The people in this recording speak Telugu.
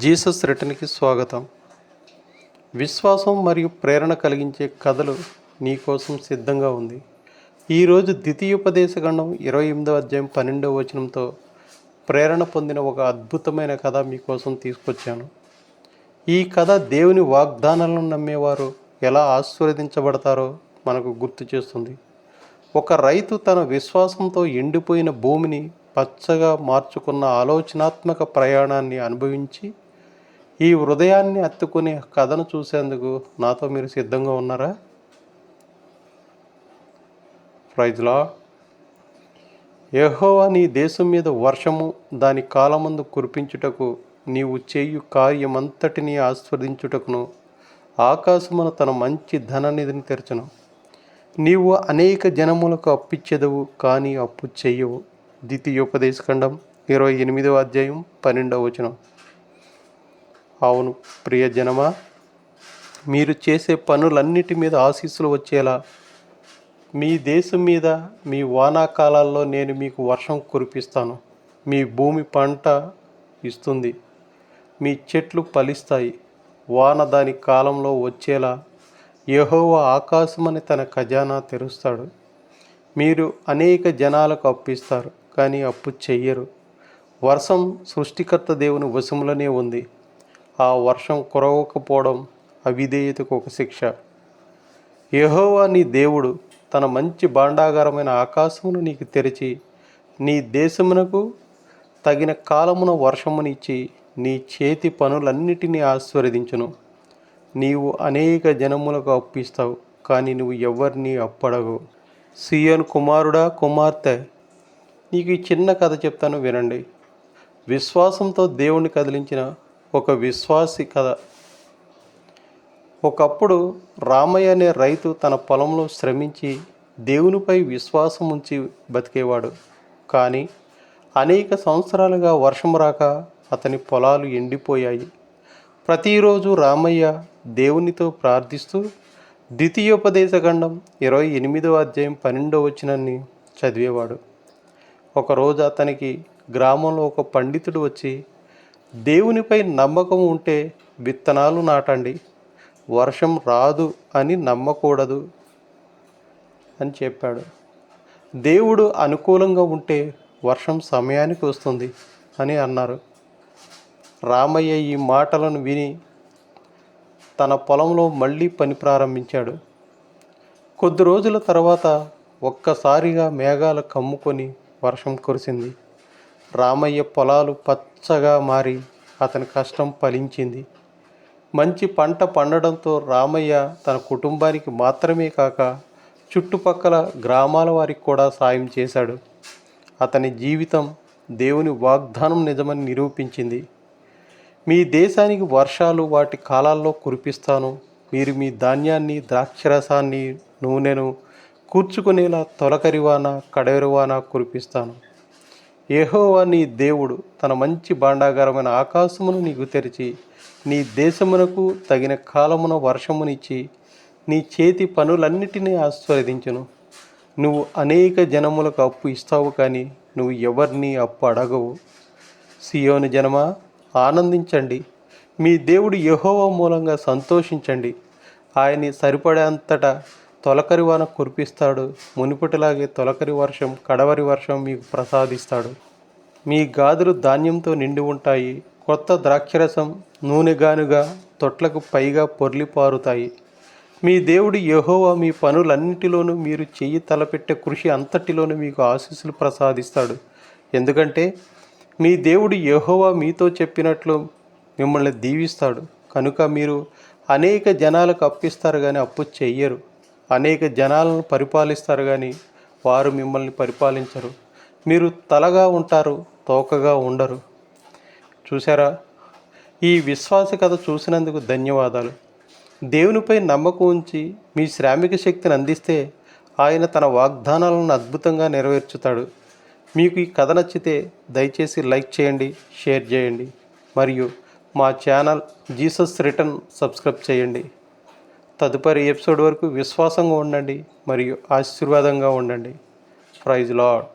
జీసస్ రిటర్న్కి స్వాగతం. విశ్వాసం మరియు ప్రేరణ కలిగించే కథలు నీకోసం సిద్ధంగా ఉంది. ఈరోజు ద్వితీయోపదేశగండం ఇరవై ఎనిమిదవ అధ్యాయం పన్నెండవ వచనంతో ప్రేరణ పొందిన ఒక అద్భుతమైన కథ మీకోసం తీసుకొచ్చాను. ఈ కథ దేవుని వాగ్దానాలను నమ్మేవారు ఎలా ఆశీర్వదించబడతారో మనకు గుర్తు చేస్తుంది. ఒక రైతు తన విశ్వాసంతో ఎండిపోయిన భూమిని పచ్చగా మార్చుకున్న ఆలోచనాత్మక ప్రయాణాన్ని అనుభవించి ఈ హృదయాన్ని అత్తుకునే కథను చూసేందుకు నాతో మీరు సిద్ధంగా ఉన్నారా? ప్రైజ్లా యెహోవా నీ దేశం మీద వర్షము దాని కాలమందు కురిపించుటకు నీవు చేయు కార్యమంతటిని ఆస్వాదించుటకును ఆకాశమును తన మంచి ధననిధిని తెరచను. నీవు అనేక జనములకు అప్పిచ్చెదవు కానీ అప్పు చెయ్యవు ద్వితీయోపదేశఖండం ఇరవై ఎనిమిదవ అధ్యాయం పన్నెండవ వచనం. అవును ప్రియ జనమా మీరు చేసే పనులన్నిటి మీద ఆశీస్సులు వచ్చేలా. మీ దేశం మీద మీ వానాకాలాల్లో నేను మీకు వర్షం కురిపిస్తాను. మీ భూమి పంట ఇస్తుంది. మీ చెట్లు ఫలిస్తాయి. వాన దాని కాలంలో వచ్చేలా. యెహోవా ఆకాశమని తన ఖజానా తెరుస్తాడు. మీరు అనేక జనాలకు అప్పిస్తారు కానీ అప్పు చెయ్యరు. వర్షం సృష్టికర్త దేవుని వశములనే ఉంది. ఆ వర్షం కురవకపోవడం అవిధేయతకు ఒక శిక్ష. యహోవా నీ దేవుడు తన మంచి భాండాగారమైన ఆకాశమును నీకు తెరిచి నీ దేశమునకు తగిన కాలమున వర్షమునిచ్చి నీ చేతి పనులన్నిటినీ ఆశీర్వదించును నీవు అనేక జనములకు అప్పిస్తావు కానీ నువ్వు ఎవరిని అప్పడవు. సియోన్ కుమారుడా కుమార్తె నీకు ఈ చిన్న కథ చెప్తాను వినండి. విశ్వాసంతో దేవుణ్ణి కదిలించిన ఒక విశ్వాసి కథ. ఒకప్పుడు రామయ్య అనే రైతు తన పొలంలో శ్రమించి దేవునిపై విశ్వాసం ఉంచి బతికేవాడు. కానీ అనేక సంవత్సరాలుగా వర్షం రాక అతని పొలాలు ఎండిపోయాయి. ప్రతిరోజు రామయ్య దేవునితో ప్రార్థిస్తూ ద్వితీయోపదేశఖండం ఇరవై ఎనిమిదవ అధ్యాయం పన్నెండో వచ్చినని చదివేవాడు. ఒకరోజు అతనికి గ్రామంలో ఒక పండితుడు వచ్చి దేవునిపై నమ్మకం ఉంటే విత్తనాలు నాటండి. వర్షం రాదు అని నమ్మకూడదు అని చెప్పాడు. దేవుడు అనుకూలంగా ఉంటే వర్షం సమయానికి వస్తుంది అని అన్నారు. రామయ్య ఈ మాటలను విని తన పొలంలో మళ్ళీ పని ప్రారంభించాడు. కొద్ది రోజుల తర్వాత ఒక్కసారిగా మేఘాలు కమ్ముకొని వర్షం కురిసింది. రామయ్య పొలాలు పచ్చగా మారి అతని కష్టం ఫలించింది. మంచి పంట పండడంతో రామయ్య తన కుటుంబానికి మాత్రమే కాక చుట్టుపక్కల గ్రామాల వారికి కూడా సాయం చేశాడు. అతని జీవితం దేవుని వాగ్దానం నిజమని నిరూపించింది. మీ దేశానికి వర్షాలు వాటి కాలాల్లో కురిపిస్తాను. మీరు మీ ధాన్యాన్ని ద్రాక్షరసాన్ని నూనెను కూర్చుకునేలా తొలకరివాన కడవరివాన కురిపిస్తాను. యహోవా నీ దేవుడు తన మంచి భాండాగారమైన ఆకాశమును నీకు తెరిచి నీ దేశమునకు తగిన కాలమున వర్షమునిచ్చి నీ చేతి పనులన్నిటినీ ఆస్వాదించును నువ్వు అనేక జనములకు అప్పు ఇస్తావు కానీ నువ్వు ఎవరిని అప్పు అడగవు. సియోని జనమా ఆనందించండి. మీ దేవుడు యహోవ మూలంగా సంతోషించండి. ఆయన్ని సరిపడేంతటా తొలకరి వాన కురిపిస్తాడు. మునుపటిలాగే తొలకరి వర్షం కడవరి వర్షం మీకు ప్రసాదిస్తాడు. మీ గాదులు ధాన్యంతో నిండి ఉంటాయి. కొత్త ద్రాక్షరసం నూనెగానుగా తొట్లకు పైగా పొర్లి పారుతాయి. మీ దేవుడు యహోవా మీ పనులన్నిటిలోనూ మీరు చెయ్యి తలపెట్టే కృషి అంతటిలోనూ మీకు ఆశీస్సులు ప్రసాదిస్తాడు. ఎందుకంటే మీ దేవుడు యహోవా మీతో చెప్పినట్లు మిమ్మల్ని దీవిస్తాడు. కనుక మీరు అనేక జనాలకు అప్పిస్తారు కానీ అప్పు చెయ్యరు. అనేక జనాలను పరిపాలిస్తారు కానీ వారు మిమ్మల్ని పరిపాలించరు. మీరు తలగా ఉంటారు తోకగా ఉండరు. చూసారా ఈ విశ్వాస కథ చూసినందుకు ధన్యవాదాలు. దేవునిపై నమ్మకం ఉంచి మీ శ్రామిక శక్తిని అందిస్తే ఆయన తన వాగ్దానాలను అద్భుతంగా నెరవేర్చుతాడు. మీకు ఈ కథ నచ్చితే దయచేసి లైక్ చేయండి షేర్ చేయండి మరియు మా ఛానల్ జీసస్ రిటర్న్ సబ్స్క్రైబ్ చేయండి. తదుపరి ఎపిసోడ్ వరకు విశ్వాసంగా ఉండండి మరియు ఆశీర్వాదంగా ఉండండి. Praise lord